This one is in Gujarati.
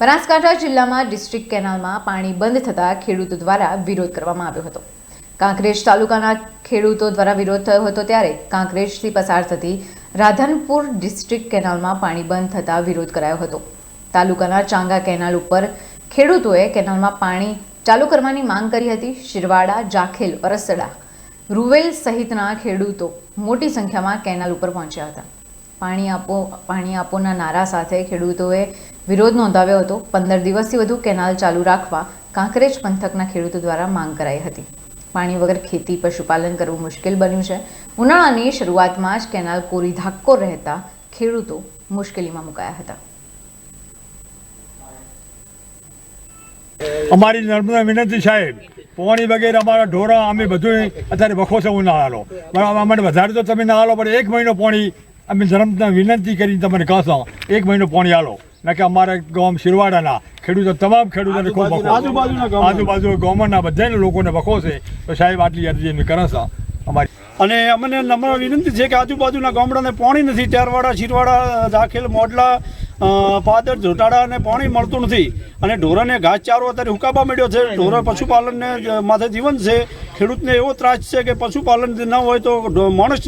બનાસકાંઠા જિલ્લામાં ડિસ્ટ્રિક્ટ કેનાલમાં પાણી બંધ થતાં ખેડૂતો દ્વારા વિરોધ કરવામાં આવ્યો હતો. કાંકરેજ તાલુકાના ખેડૂતો દ્વારા વિરોધ થયો હતો ત્યારે કાંકરેજથી પસાર થતી રાધનપુર ડિસ્ટ્રિક્ટ કેનાલમાં પાણી બંધ થતાં વિરોધ કરાયો હતો. તાલુકાના ચાંગા કેનાલ ઉપર ખેડૂતોએ કેનાલમાં પાણી ચાલુ કરવાની માંગ કરી હતી. શિરવાડા, જાખેલ, અરસડા, રૂવેલ સહિતના ખેડૂતો મોટી સંખ્યામાં કેનાલ ઉપર પહોંચ્યા હતા. પાણી આપો, પાણી આપોના નારા સાથે ખેડૂતોએ વિરોધ નોંધાવ્યો હતો. પંદર દિવસથી વધુ કેનાલ ચાલુ રાખવા કાંકરેજ પંથકના ખેડૂતો દ્વારા માંગ કરાઈ હતી. પાણી વગર ખેતી પશુપાલન કરવું મુશ્કેલ બન્યું છે. ઉનાળાની શરૂઆતમાં જ કેનાલ કોરી ધાક્કો રહેતા ખેડૂતો મુશ્કેલીમાં મુકાયા હતા. અમારી નર્મદા વિનંતી સાહેબ, પોણી વગેરે અમારા ઢોરા, અમે બધું અત્યારે વખો છે ના હાલો બરાબર અમને વધારે તો તમે ના હાલો પણ એક મહિનો પોણી અમે નર્મદા વિનંતી કરીને તમને કહેશો એક મહિનો પોણી આલો. ના કે અમારા ગામ શિરવાડાના ખેડૂતો તમામ ખેડૂતોને ખૂબ. આજુબાજુ ગામના બધાને લોકોને વખો છે. તો સાહેબ આટલી અરજી અમે કરે અમારી અને અમને નમ્ર વિનંતી છે કે આજુબાજુના ગામડાને પાણી નથી. ત્યારવાડા શિરવાડા દાખેલ મોડલા પાદર જોટાડા અને પાણી મળતું નથી. અને ઢોરોને ઘાસચારો અત્યારે હુકાબા મળ્યો છે. ઢોરા પશુપાલનને માથે જીવન છે. ખેડૂતને એવો ત્રાસ છે કે પશુપાલન ન હોય તો માણસ